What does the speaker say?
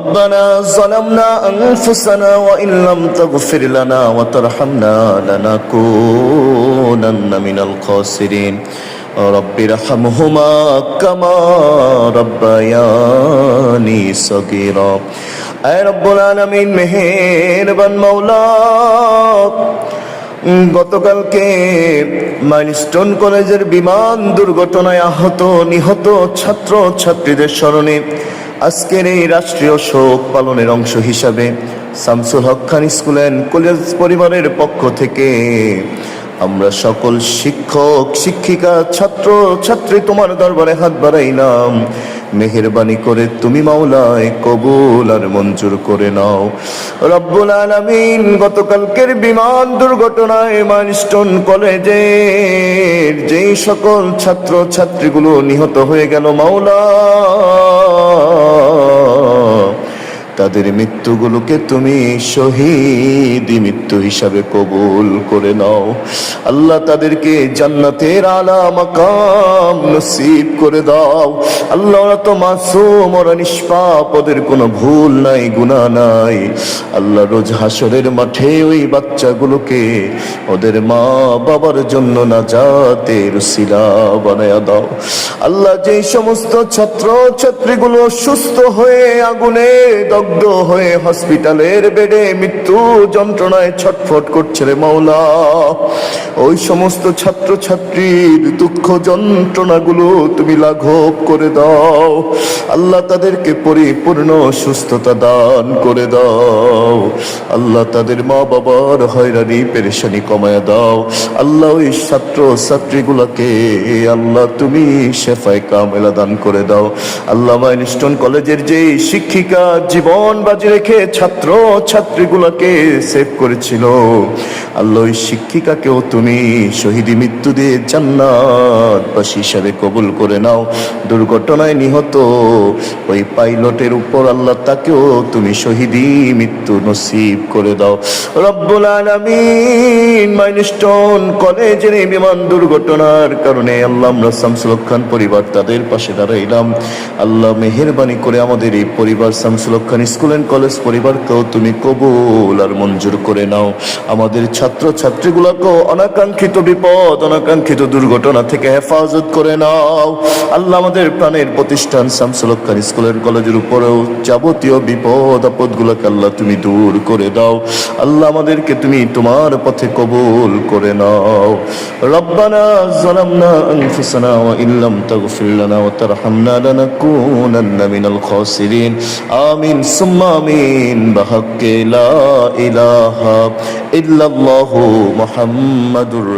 ربنا ظلمنا أنفسنا وإن لم تغفر لنا وترحمنا لنكونن من الخاسرين رب ارحمهما كما ربياني صغيرا اے رب العالمین মেহেরবান মাওলা গতকালকে মাইলস্টোন কলেজের বিমান দুর্ঘটনায় আহত নিহত ছাত্র ছাত্রীদের স্মরণে আজকের এই রাষ্ট্রীয় শোক পালনের অংশ হিসাবে Shamsul Haque Khan school and college পরিবারের পক্ষ থেকে আমরা সকল শিক্ষক, শিক্ষিকা, ছাত্র, ছাত্রী তোমার দরবারে হাত বাড়াইলাম। মেহেরবানি করে তুমি মাওলায় কবুল আর মঞ্জুর করে নাও। রব্বুল আলামিন গতকালকের বিমান দুর্ঘটনায় মাইলস্টোন কলেজের সকল ছাত্র ছাত্রীগুলো নিহত হয়ে গেল মাওলা। তাদের মৃত্যুগুলোকে তুমি শহীদ মৃত্যু হিসাবে কবুল করে নাও। আল্লাহ তাদেরকে জান্নাতের আলা মাকাম নসিব করে দাও। আল্লাহ ওরা তো মাসুম, ওরা নিষ্পাপ, ওদের কোনো ভুল নাই, গুনাহ নাই। আল্লাহ রোজ হাসরের মাঠে ওই বাচ্চাগুলোকে ওদের মা বাবার জন্য না যাতে রুসিলা বানায়া দাও। আল্লাহ যে সমস্ত ছাত্র ছাত্রীগুলো সুস্থ হয়ে আগুনে দগ্ধ হয়ে হসপিটালের বেডে মৃত্যু যন্ত্রণায় ছটফট করছে রে মাওলা। ওই সমস্ত ছাত্র ছাত্রীর দুঃখ যন্ত্রণাগুলো তুমি লাঘব করে দাও। আল্লাহ তাদেরকে পরিপূর্ণ সুস্থতা দান করে দাও। আল্লাহ তাদের মা বাবার হয়রানি, পেরেশানি কমায় দাও। আল্লাহ ওই ছাত্র ছাত্রীগুলোকে আল্লাহ তুমি শেফায় কামেলা দান করে দাও। আল্লাহ মাইনস্টোন কলেজের যে শিক্ষিকা জীবন বাজি রেখে ছাত্র ছাত্রীগুলোকে সেভ করেছিল। আল্লাহ ওই শিক্ষিকাকেও তুমি শহীদি মৃত্যু দিয়ে জান্নাতবাসী হিসাবে কবুল করে নাও। দুর্ঘটনায় নিহত ওই পাইলটের উপর আল্লাহ তাকেও তুমি শহীদি মৃত্যু নসিব করে দাও। রব্বুল আলামিন মাইলস্টোন কলেজের এই বিমান দুর্ঘটনার কারণে আল্লাহ আমরা শামসুল খান পরিবার তাদের পাশে দাঁড়াইলাম। আল্লাহ মেহেরবানি করে আমাদের এই পরিবার Shamsul Khan school and college পরিবারকেও তুমি কবুল আর মঞ্জুর করে নাও। আমাদের ছাত্র ছাত্রীগুলোকেও অনাকাঙ্ক্ষিত বিপদ, অনাকাঙ্ক্ষিত দুর্ঘটনা থেকে হেফাজত করে নাও। আল্লাহ আমাদের প্রাণের প্রতিষ্ঠান শামসুল স্কুল অ্যান্ড কলেজের উপরেও যাবতীয় বিপদ, আপদগুলোকে আল্লাহ তুমি দূর করে দাও। আল্লাহ আমাদেরকে তুমি তোমার পথে কবুল করে নাও। রব্বানা জালামনা আনফুসানা ওয়া ইল্লাম তাগফির লানা ওয়া তারহামনা লানাকুনান্না মিনাল খাসিরিন। আমিন। মামিন বাহাক্কে লা ইলাহা ইল্লাল্লাহু মুহাম্মাদুর